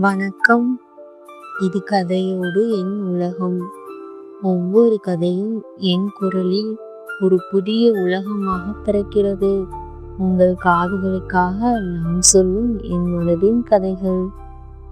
வணக்கம். இது கதையோடு என் உலகம். ஒவ்வொரு கதையும் என் குரலில் ஒரு புதிய உலகமாக பிறக்கிறது. உங்கள் காதுகளுக்காக நான் சொல்லும் என் மனதின் கதைகள்.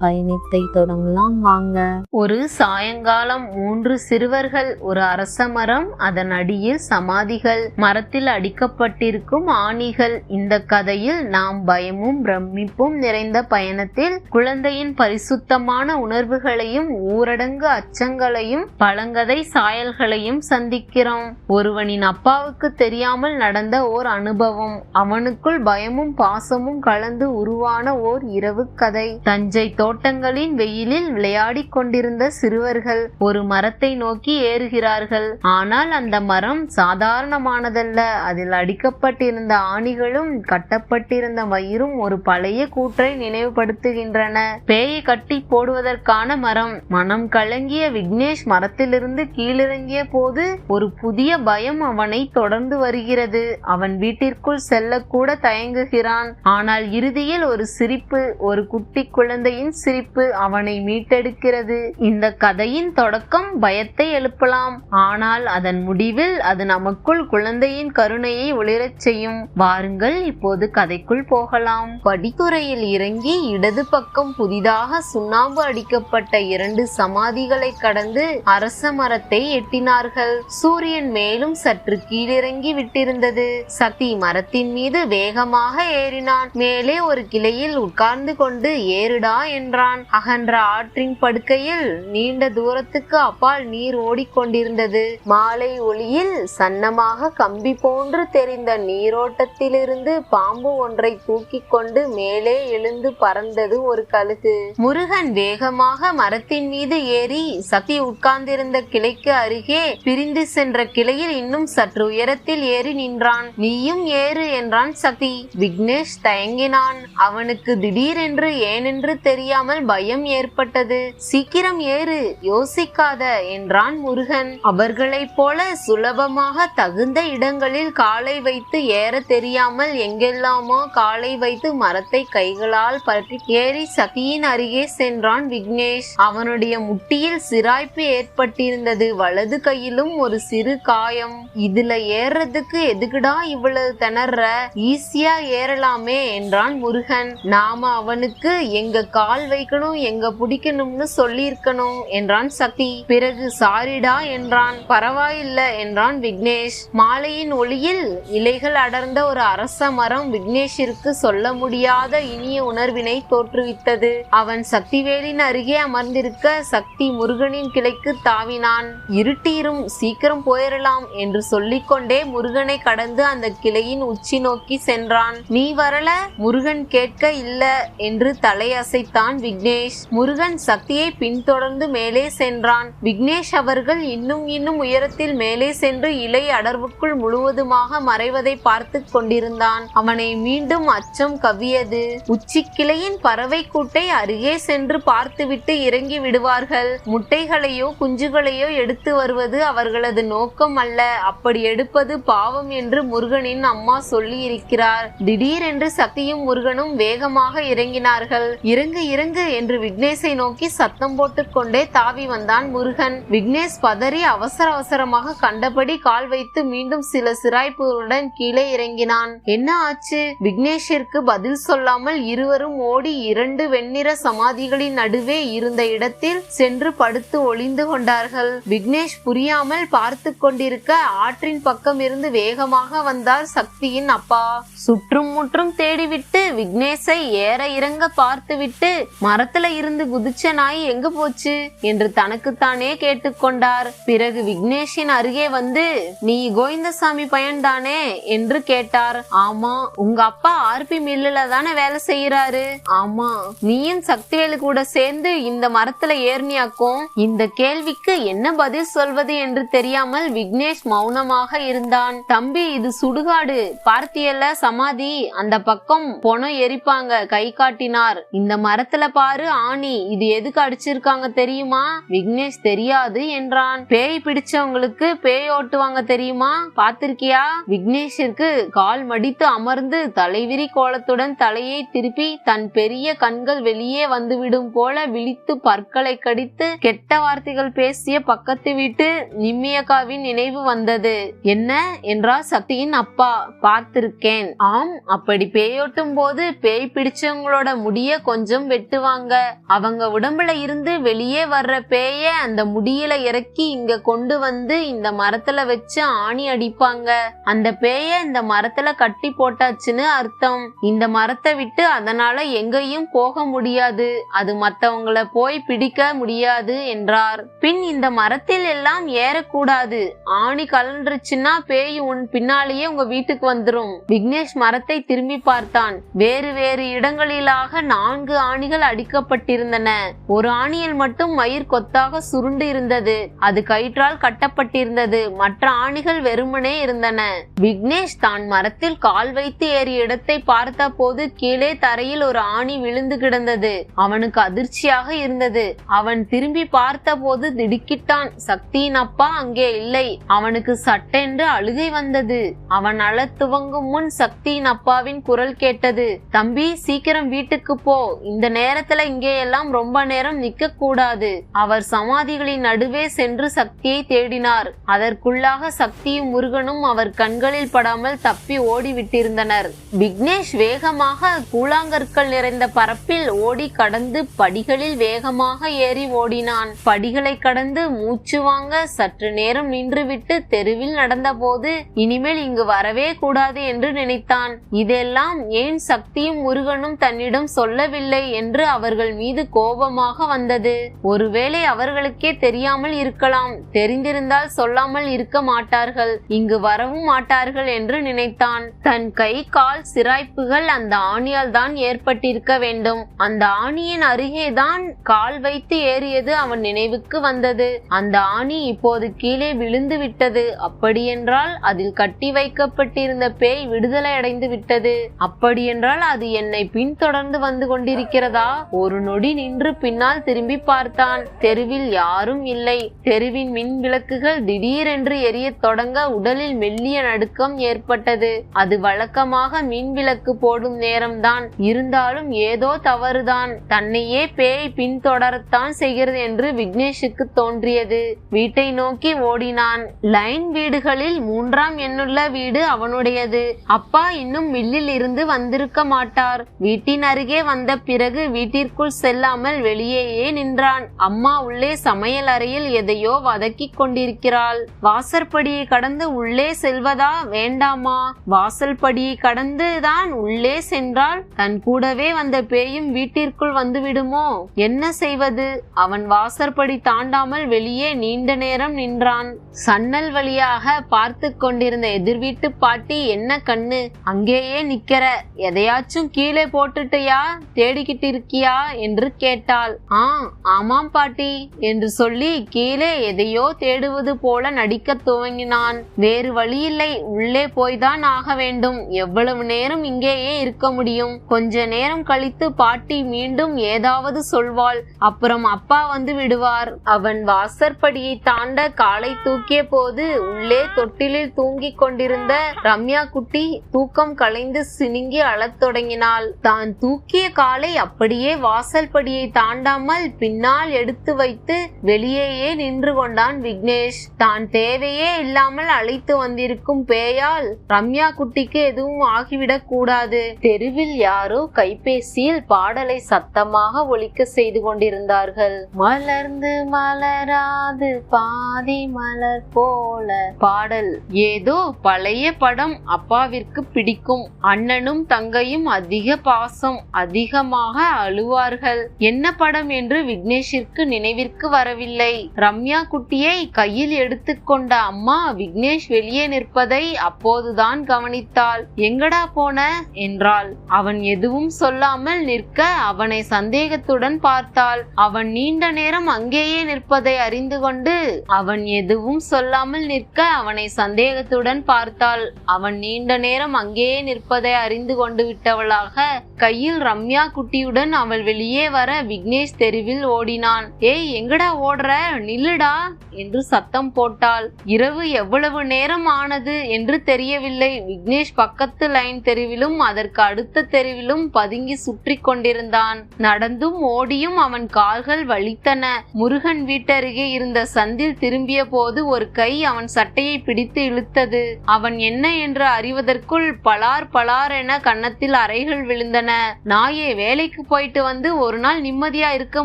பயணத்தை தொடங்கலாம் வாங்க. ஒரு சாயங்காலம் மூன்று சிறுவர்கள் ஒரு அரச மரம் அதன் அடியில் சமாதிகள். மரத்தில் அடிக்கப்பட்டிருக்கும் ஆணிகள். இந்த கதையில் நாம் பயமும் பிரமிப்பும் நிறைந்த பயணத்தில் குழந்தையின் பரிசுத்தமான உணர்வுகளையும் ஊரடங்கு அச்சங்களையும் பழங்கதை சாயல்களையும் சந்திக்கிறோம். ஒருவனின் அப்பாவுக்கு தெரியாமல் நடந்த ஓர் அனுபவம். அவனுக்குள் பயமும் பாசமும் கலந்து உருவான ஓர் இரவு கதை. தஞ்சை தோட்டங்களின் வெயிலில் விளையாடிக் கொண்டிருந்த சிறுவர்கள் ஒரு மரத்தை நோக்கி ஏறுகிறார்கள். ஆனால் அந்த மரம் சாதாரணமானதல்ல. அதில் அடிக்கப்பட்டிருந்த ஆணிகளும் கட்டப்பட்டிருந்த வயிறும் ஒரு பழைய கூற்றை நினைவுபடுத்துகின்றன. பேயை கட்டி போடுவதற்கான மரம். மனம் கலங்கிய விக்னேஷ் மரத்திலிருந்து கீழிறங்கிய போது ஒரு புதிய பயம் அவனை தொடர்ந்து வருகிறது. அவன் வீட்டிற்குள் செல்லக்கூட தயங்குகிறான். ஆனால் இறுதியில் ஒரு சிரிப்பு ஒரு குட்டி குழந்தையின் சிரிப்பு அவனை மீட்டெடுக்கிறது. இந்த கதையின் தொடக்கம் பயத்தை எழுப்பலாம். ஆனால் அதன் முடிவில் அது நமக்குள் குழந்தையின் கருணையை ஒளிரச் செய்யும். வாருங்கள் இப்போது கதைக்குள் போகலாம். படித்துறையில் இறங்கி இடது பக்கம் புதிதாக சுண்ணாம்பு அடிக்கப்பட்ட இரண்டு சமாதிகளை கடந்து அரச மரத்தை எட்டினார்கள். சூரியன் மேலும் சற்று கீழிறங்கி விட்டிருந்தது. சக்தி மரத்தின் மீது வேகமாக ஏறினான். மேலே ஒரு கிளையில் உட்கார்ந்து கொண்டு ஏறுடா என்று என்றான் அகன்ற ஆற்றின் படுக்கையில் நீண்ட தூரத்துக்கு அப்பால் நீர் ஓடிக்கொண்டிருந்தது. மாலை ஒளியில் சன்னமாக கம்பி போன்று தெரிந்த நீரோட்டத்திலிருந்து பாம்பு ஒன்றை தூக்கி கொண்டு மேலே எழுந்து பறந்தது ஒரு கழுகு. முருகன் வேகமாக மரத்தின் மீது ஏறி சக்தி உட்கார்ந்திருந்த கிளைக்கு அருகே பிரிந்து சென்ற கிளையில் இன்னும் சற்று உயரத்தில் ஏறி நின்றான். நீயும் ஏறு என்றான் சக்தி விக்னேஷ் தயங்கினான். அவனுக்கு திடீரென்று ஏனென்று தெரியாமல் பயம் ஏற்பட்டது. சீக்கிரம் ஏறு யோசிக்காத என்றான் முருகன். அவர்களைப் போல சுலபமாக தகுந்த இடங்களில் காலை வைத்து ஏற தெரியாமல் எங்கெல்லாமோ காலை வைத்து மரத்தை கைகளால் பற்றி ஏறி சக்தியின் அருகே சென்றான் விக்னேஷ். அவனுடைய முட்டியில் சிராய்ப்பு ஏற்பட்டிருந்தது. வலது கையிலும் ஒரு சிறு காயம். இதுல ஏறுறதுக்கு எதுக்குடா இவ்வளவு திணற? ஈஸியா ஏறலாமே என்றான் முருகன். நாம அவனுக்கு எங்க கால் வைக்கணும் எங்க பிடிக்கணும்னு சொல்லியிருக்கணும் என்றான் சதி பிறகு சாரிடா என்றான். பரவாயில்ல என்றான் விக்னேஷ். மாலையின் ஒளியில் இலைகள் அடர்ந்த ஒரு அரச மரம் விக்னேஷிற்கு சொல்ல முடியாத இனிய உணர்வினை தோற்றுவித்தது. அவன் சக்திவேலின் அருகே அமர்ந்திருக்க சக்தி முருகனின் கிளைக்கு தாவினான். இருட்டீரும் சீக்கிரம் போயிடலாம் என்று சொல்லிக்கொண்டே முருகனை கடந்து அந்த கிளையின் உச்சி நோக்கி சென்றான். நீ வரல முருகன் கேட்க இல்ல என்று தலையசைத்தான் விக்னேஷ். முருகன் சக்தியை பின்தொடர்ந்து மேலே சென்றான். விக்னேஷ் அவர்கள் இன்னும் இன்னும் உயரத்தில் மேலே சென்று இலை அடர்வுக்குள் முழுவதுமாக மறைவதை பார்த்து கொண்டிருந்தான். அவனை மீண்டும் அச்சம் கவ்வியது. உச்சிக்கிளையின் பறவை கூட்டை அருகே சென்று பார்த்துவிட்டு இறங்கி விடுவார்கள். முட்டைகளையோ குஞ்சுகளையோ எடுத்து வருவது அவர்களது நோக்கம் அல்ல. அப்படி எடுப்பது பாவம் என்று முருகனின் அம்மா சொல்லி இருக்கிறார் திடீரென்று சக்தியும் முருகனும் வேகமாக இறங்கினார்கள். இறங்கு இறங்கு என்று விக்னேஷை நோக்கி சத்தம் போட்டுக்கொண்டே தாவி வந்தான் முருகன். விக்னேஷ் பதறி அவசர அவசரமாக கண்டபடி கால் வைத்து மீண்டும் சில சிராய்ப்புகளுடன் கீழே இறங்கினான். என்ன ஆச்சு? விக்னேஷிற்கு பதில் சொல்லாமல் இருவரும் ஓடி இரண்டு வெண்ணிற சமாதிகளின் நடுவே இருந்த இடத்தில் சென்று படுத்து ஒளிந்து கொண்டார்கள். விக்னேஷ் புரியாமல் பார்த்து கொண்டிருக்க ஆற்றின் பக்கம் இருந்து வேகமாக வந்தார் சக்தியின் அப்பா. சுற்றும் முற்றும் தேடிவிட்டு விக்னேஷை ஏற இறங்க பார்த்துவிட்டு மரத்துல இருந்து குதிச்ச நாய் எங்க போச்சு என்று தனக்குத்தானே கேட்டுக்கொண்டார். பிறகு விக்னேஷின் அருகே வந்து நீ கோவிந்தசாமி பையன்தானே? என்று கேட்டார். ஆமா உங்க அப்பா ஆர்பி மில்லுல தானே வேலை செய்யறாரு ஆமா நீயும் சக்திவேலு கூட சேர்ந்து இந்த மரத்துல ஏர்னியாக்கும். இந்த கேள்விக்கு என்ன பதில் சொல்வது என்று தெரியாமல் விக்னேஷ் மௌனமாக இருந்தான். தம்பி இது சுடுகாடு. பார்த்தியல்ல சமாதி. அந்த பக்கம் பொணம் எரிப்பாங்க கை காட்டினார். இந்த மரத்தை மரத்துல பாரு ஆணி இது எதுக்கு அடிச்சிருக்காங்க தெரியுமா? விக்னேஷ் தெரியாது என்றான். பேய் பிடிச்சவங்களுக்கு பேய் ஓட்டுவாங்க தெரியுமா? பாத்திருக்கியா? விக்னேஷிற்கு கால் மடித்து அமர்ந்து தலைவிரி கோலத்துடன் தலையை திருப்பி தன் பெரிய கண்கள் வெளியே வந்துவிடும் போல விழித்து பற்களை கடித்து கெட்ட வார்த்தைகள் பேசிய பக்கத்து வீட்டு நிம்மியக்காவின் நினைவு வந்தது. என்ன? என்றார் சக்தியின் அப்பா. பார்த்திருக்கேன். ஆம் அப்படி பேயோட்டும் போது பேய் பிடிச்சவங்களோட முடிய கொஞ்சம் வெட்டி வெட்டுவாங்க அவங்க உடம்புல இருந்து வெளியே வர்ற பேய அந்த முடியில இறக்கி இங்க கொண்டு வந்து இந்த மரத்துல வச்சு ஆணி அடிப்பாங்க. அந்த பேய இந்த மரத்துல கட்டி போட்டாச்சுன்னு அர்த்தம். இந்த மரத்தை விட்டு அதனால எங்கேயும் போக முடியாது. அது மத்தவங்கள போய் பிடிக்க முடியாது என்றார். பின் இந்த மரத்தில் எல்லாம் ஏறக்கூடாது. ஆணி கலண்டுருச்சுன்னா பேய் உன் பின்னாலேயே உங்க வீட்டுக்கு வந்துரும். விக்னேஷ் மரத்தை திரும்பி பார்த்தான். வேறு வேறு இடங்களிலாக நான்கு ஆணிகள் அடிக்கப்பட்டிருந்தன. ஒரு ஆணியில் மட்டும் மயிர் கொத்தாக சுருண்டு இருந்தது. அது கயிற்றால் கட்டப்பட்டிருந்தது. மற்ற ஆணிகள் வெறுமனே இருந்தன. விக்னேஷ் தான் மரத்தில் கால் வைத்து ஏறிய இடத்தை பார்த்த போது கீழே தரையில் ஒரு ஆணி விழுந்து கிடந்தது. அவனுக்கு அதிர்ச்சியாக இருந்தது. அவன் திரும்பி பார்த்த போது திடுக்கிட்டான். சக்தியின் அப்பா அங்கே இல்லை. அவனுக்கு சட்டென்று அழுகை வந்தது. அவன் அழ துவங்கும் முன் சக்தியின் அப்பாவின் குரல் கேட்டது. தம்பி சீக்கிரம் வீட்டுக்கு போ. இந்த நேரத்துல இங்கே எல்லாம் ரொம்ப நேரம் நிக்க கூடாது. அவர் சமாதிகளின் நடுவே சென்று சக்தியை தேடினார். அதற்குள்ளாக சக்தியும் முருகனும் அவர் கண்களில் படாமல் தப்பி ஓடிவிட்டிருந்தனர். விக்னேஷ் வேகமாக கூழாங்கற்கள் நிறைந்த பரப்பில் ஓடி கடந்து படிகளில் வேகமாக ஏறி ஓடினான். படிகளை கடந்து மூச்சு வாங்க சற்று நேரம் நின்றுவிட்டு தெருவில் நடந்தபோது இனிமேல் இங்கு வரவே கூடாது என்று நினைத்தான். இதெல்லாம் ஏன் சக்தியும் முருகனும் தன்னிடம் சொல்லவில்லை என்று என்று அவர்கள் மீது கோபமாக வந்தது. ஒருவேளை அவர்களுக்கே தெரியாமல் இருக்கலாம். தெரிந்திருந்தால் சொல்லாமல் இருக்க மாட்டார்கள். இங்கு வரவும் மாட்டார்கள் என்று நினைத்தான். தன் கை கால் சிராய்ப்புகள் அந்த ஆணியால் தான் ஏற்பட்டிருக்க வேண்டும். அந்த ஆணியின் அருகேதான் கால் வைத்து ஏறியது அவன் நினைவுக்கு வந்தது. அந்த ஆணி இப்போது கீழே விழுந்து விட்டது. அப்படியென்றால் அதில் கட்டி வைக்கப்பட்டிருந்த பேய் விடுதலை அடைந்து விட்டது. அப்படியென்றால் அது என்னை பின்தொடர்ந்து வந்து கொண்டிருக்கிறதா? ஒரு நொடி நின்று பின்னால் திரும்பி பார்த்தான். தெருவில் யாரும் இல்லை. தெருவின் மின் விளக்குகள் திடீரென்று எரிய தொடங்க உடலில் மெல்லிய நடுக்கம் ஏற்பட்டது. அது வழக்கமாக மின் விளக்கு போடும் நேரம்தான். இருந்தாலும் ஏதோ தவறுதான். தன்னையே பேய் பின்தொடரத்தான் செய்கிறது என்று விக்னேஷுக்கு தோன்றியது. வீட்டை நோக்கி ஓடினான். லைன் வீடுகளில் மூன்றாம் எண்ணுள்ள வீடு அவனுடையது. அப்பா இன்னும் மில்லில் இருந்து வந்திருக்க மாட்டார். வீட்டின் அருகே வந்த பிறகு வீட்டிற்குள் செல்லாமல் வெளியேயே நின்றான். அம்மா உள்ளே சமையல் அறையில் எதையோ வதக்கிக் கொண்டிருக்கிறாள். வாசற்படியை கடந்து உள்ளே செல்வதா? வேண்டாமா? வாசல் படியை கடந்து தான் உள்ளே சென்றால் தன் கூடவே வந்த பேயும் வீட்டிற்குள் வந்து விடுமோ என்ன செய்வது? அவன் வாசற்படி தாண்டாமல் வெளியே நீண்ட நேரம் நின்றான். சன்னல் வழியாக பார்த்து கொண்டிருந்த எதிர்வீட்டு பாட்டி என்ன கண்ணு? அங்கேயே நிக்கிற. எதையாச்சும் கீழே போட்டுட்டியா? தேடிக்கிட்டு இருக்கியா என்று கேட்டாள். ஆ ஆமாம் பாட்டி என்று சொல்லி கீழே எதையோ தேடுவது போல நடிக்க துவங்கினான். வேறு வழியில்லை உள்ளே போய்தான் ஆக வேண்டும். எவ்வளவு நேரம் இங்கேயே இருக்க முடியும்? கொஞ்ச நேரம் கழித்து பாட்டி மீண்டும் ஏதாவது சொல்வாள். அப்புறம் அப்பா வந்து விடுவார். அவன் வாசற்படியை தாண்ட காலை தூக்கிய போது உள்ளே தொட்டிலில் தூங்கிக் கொண்டிருந்த ரம்யா குட்டி தூக்கம் கலைந்து சினுங்கி அழத் தொடங்கினாள். தான் தூக்கிய காலை அப்படியே வாசல் படியை தாண்டாமல் பின்னால் எடுத்து வைத்து வெளியேயே நின்று கொண்டான் விக்னேஷ். தான் தேவையே இல்லாமல் அழைத்து வந்திருக்கும் பேயால் ரம்யா குட்டிக்கு எதுவும் ஆகிவிடக் கூடாது. தெருவில் யாரோ கைபேசியில் பாடலை சத்தமாக ஒழிக்க செய்து கொண்டிருந்தார்கள். மலர்ந்து மலராது பாதி மலர் போல. பாடல் ஏதோ பழைய படம் அப்பாவிற்கு பிடிக்கும். அண்ணனும் தங்கையும் அதிக பாசம் அதிகமாக அழுவார்கள். என்ன படம் என்று விக்னேஷிற்கு நினைவிற்கு வரவில்லை. ரம்யா குட்டியை கையில் எடுத்துக்கொண்ட அம்மா விக்னேஷ் வெளியே நிற்பதை அப்போதுதான் கவனித்தாள். எங்கடா போன? என்றாள். அவன் எதுவும் சொல்லாமல் நிற்க அவனை சந்தேகத்துடன் பார்த்தாள். அவன் நீண்ட நேரம் அங்கேயே நிற்பதை அறிந்து கொண்டு அவன் எதுவும் சொல்லாமல் நிற்க அவனை சந்தேகத்துடன் பார்த்தாள். அவன் நீண்ட நேரம் அங்கேயே நிற்பதை அறிந்து கொண்டு விட்டவளாக கையில் ரம்யா குட்டியுடன் உடன் அவள் வெளியே வர விக்னேஷ் தெருவில் ஓடினான். ஏய் எங்கடா ஓடுற? நில்லுடா என்று சத்தம் போட்டாள். இரவு எவ்வளவு நேரம் ஆனது என்று தெரியவில்லை. விக்னேஷ் பக்கத்து லைன் தெருவிலும் அதற்கு அடுத்த தெருவிலும் பதுங்கி சுற்றி கொண்டிருந்தான். நடந்தும் ஓடியும் அவன் கால்கள் வலித்தன. முருகன் வீட்டருகே இருந்த சந்தில் திரும்பிய போது ஒரு கை அவன் சட்டையை பிடித்து இழுத்தது. அவன் என்ன என்று அறிவதற்குள் பலார் பலார் என கன்னத்தில் அறைகள் விழுந்தன. நாயே வேலைக்கு போயிட்டு வந்து ஒரு நாள் நிம்மதியா இருக்க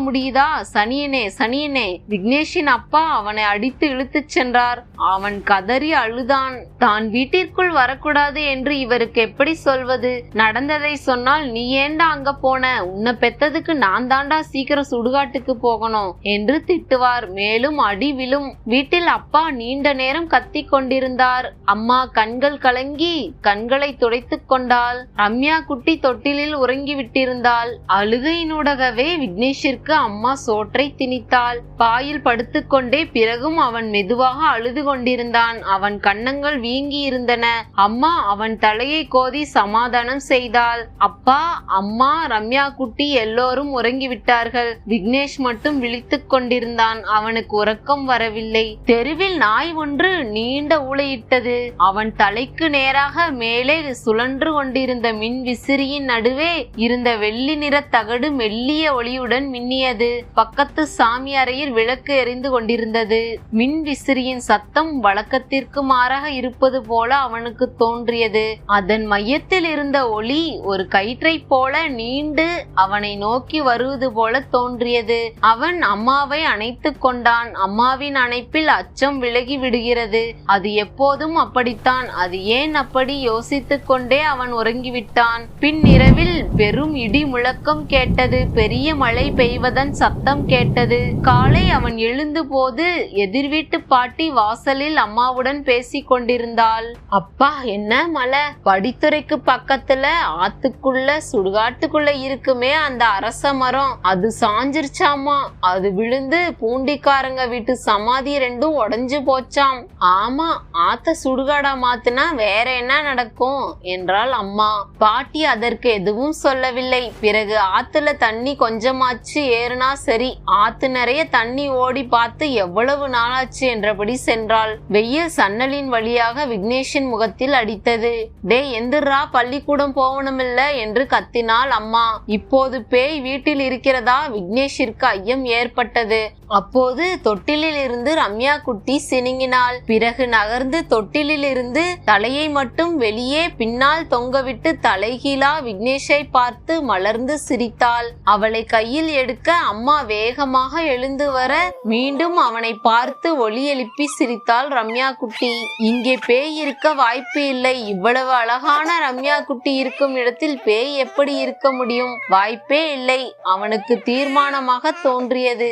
முடியுதா? சனியனே சனியனே. விக்னேஷின் அப்பா அவனை அடித்து இழுத்துச் சென்றார். அவன் கதறி அழுதான். தான் வீட்டிற்குள் வரக்கூடாது என்று இவருக்கு எப்படி சொல்வது? நடந்ததை சொன்னால் நீ ஏண்டா அங்க போன? உன்னை பெத்ததுக்கு நான் தாண்டா சீக்கிரம் சுடுகாட்டுக்கு போகணும் என்று திட்டுவார். மேலும் அடி விழும். வீட்டில் அப்பா நீண்ட நேரம் கத்திக் கொண்டிருந்தார். அம்மா கண்கள் கலங்கி கண்களை துடைத்துக் கொண்டாள். ரம்யா குட்டி தொட்டிலில் உறங்கி விட்டிருந்தாள் அழுகையினூடகவே விக்னேஷிற்கு அம்மா சோற்றை திணித்தாள். பாயில் படுத்துக்கொண்டே பிறகும் அவன் மெதுவாக அழுது கொண்டிருந்தான். அவன் கன்னங்கள் வீங்கி இருந்தன அம்மா அவன் தலையை கோதி சமாதானம் செய்தாள். அப்பா அம்மா ரம்யா குட்டி எல்லோரும் உறங்கிவிட்டார்கள். விக்னேஷ் மட்டும் விழித்துக் கொண்டிருந்தான். அவனுக்கு உறக்கம் வரவில்லை. தெருவில் நாய் ஒன்று நீண்ட ஊளையிட்டது. அவன் தலைக்கு நேராக மேலே சுழன்று கொண்டிருந்த மின் விசிறியின் நடுவே இருந்த வெள்ளி நிற தகடு மெல்லிய ஒளியுடன் மின்னியது. பக்கத்து சாமி அறையில் விளக்கு எரிந்து கொண்டிருந்தது. மின் விசிறியின் சத்தம் வழக்கத்திற்கு மாறாக இருப்பது போல அவனுக்கு தோன்றியது. அதன் மையத்தில் இருந்த ஒளி ஒரு கயிற்றை போல நீண்டு அவனை நோக்கி வருவது போல தோன்றியது. அவன் அம்மாவை அணைத்துக் கொண்டான். அம்மாவின் அணைப்பில் அச்சம் விலகி விடுகிறது. அது எப்போதும் அப்படித்தான். அது ஏன் அப்படி யோசித்துக் கொண்டே அவன் உறங்கிவிட்டான். பின் இரவில் பெரும் இடி முழக்கம் கேட்டது. பெரிய மழை பெய்வதன் சத்தம் கேட்டது. காலை அவன் எழுந்த போது எதிர் வீட்டு பாட்டி வாசலில் அம்மாவுடன் பேசிக் கொண்டிருந்தாள். அப்பா என்ன மழை? படித்துறைக்கு பக்கத்துல ஆத்துக்குள்ள சுடுகாட்டுக்குள்ள இருக்குமே அந்த அரச மரம். அது சாஞ்சிருச்சாமா? அது விழுந்து பூண்டிக்காரங்க வீட்டு சமாதி ரெண்டும் உடஞ்சு போச்சாம். ஆமா ஆத்த சுடுகாடா மாத்துனா வேற என்ன நடக்கும்? என்றாள் அம்மா. பாட்டி அதற்கு எதுவும் சொல்லவில்லை. பிறகு ஆத்துல தண்ணி கொஞ்சமாச்சு ஏறுனா சரி. ஆத்து நிறைய தண்ணி ஓடி பார்த்து எவ்வளவு நாளாச்சு என்றபடி சென்றாள். வெயில் சன்னலின் வழியாக விக்னேஷின் முகத்தில் அடித்தது. டே எந்திரா பள்ளிக்கூடம் போகணுமில்ல என்று கத்தினாள் அம்மா. இப்போது பேய் வீட்டில் இருக்கிறதா விக்னேஷிற்கு ஐயம் ஏற்பட்டது. அப்போது தொட்டிலில் இருந்து ரம்யா குட்டி சினுங்கினாள் பிறகு நகர்ந்து தொட்டிலில் இருந்து தலையை மட்டும் வெளியே பின்னால் தொங்கவிட்டு தலைகீழா விக்னேஷை பார்த்து மலர்ந்து சிரித்தாள். அவளை கையில் எடுக்க அம்மா வேகமாக எழுந்து வர மீண்டும் அவனை பார்த்து ஒளி எழுப்பி சிரித்தாள் ரம்யா குட்டி இங்கே பேய் இருக்க வாய்ப்பு இல்லை. இவ்வளவு அழகான ரம்யா குட்டி இருக்கும் இடத்தில் பேய் எப்படி இருக்க முடியும்? வாய்ப்பே இல்லை. அவனுக்கு தீர்மானமாக தோன்றியது.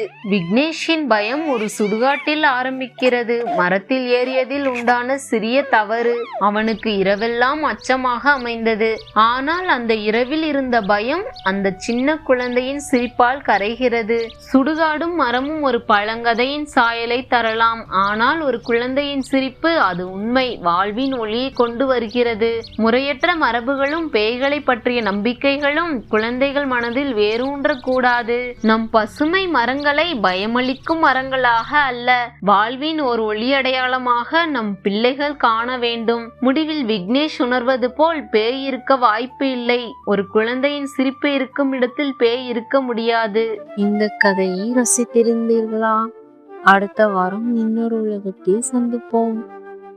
கணேஷின் பயம் ஒரு சுடுகாட்டில் ஆரம்பிக்கிறது. மரத்தில் ஏறியதில் உண்டான சிறிய தவறு அவனுக்கு இரவெல்லாம் அச்சமாக அமைந்தது. ஆனால் அந்த இரவில் இருந்த பயம் அந்த சின்ன குழந்தையின் சிரிப்பால் கரைகிறது. சுடுகாடும் மரமும் ஒரு பழங்கதையின் சாயலை தரலாம். ஆனால் ஒரு குழந்தையின் சிரிப்பு அது உண்மை வாழ்வின் ஒளியை கொண்டு வருகிறது. முறையற்ற மரபுகளும் பேய்களை பற்றிய நம்பிக்கைகளும் குழந்தைகள் மனதில் வேரூன்றக்கூடாது. நம் பசுமை மரங்களை பயம் பயமளிக்கும் மரங்களாக அல்ல. வாழ்வின் ஒரு ஒளியடையாளமாக நம் பிள்ளைகள் காண வேண்டும். முடிவில் விக்னேஷ் உணர்வது போல் பேய் இருக்க வாய்ப்பு இல்லை. ஒரு குழந்தையின் சிரிப்பு இருக்கும் இடத்தில் பேய் இருக்க முடியாது. இந்த கதையை ரசித்திருந்தீர்களா? அடுத்த வாரம் இன்னொரு உலகத்தில் சந்திப்போம்.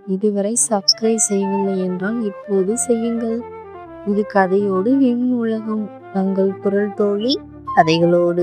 இதுவரை சப்ஸ்கிரைப் செய்யவில்லை என்றால் இப்போது செய்யுங்கள். இது கதையோடு விண் உலகம். தங்கள் குரல் தோழி கதைகளோடு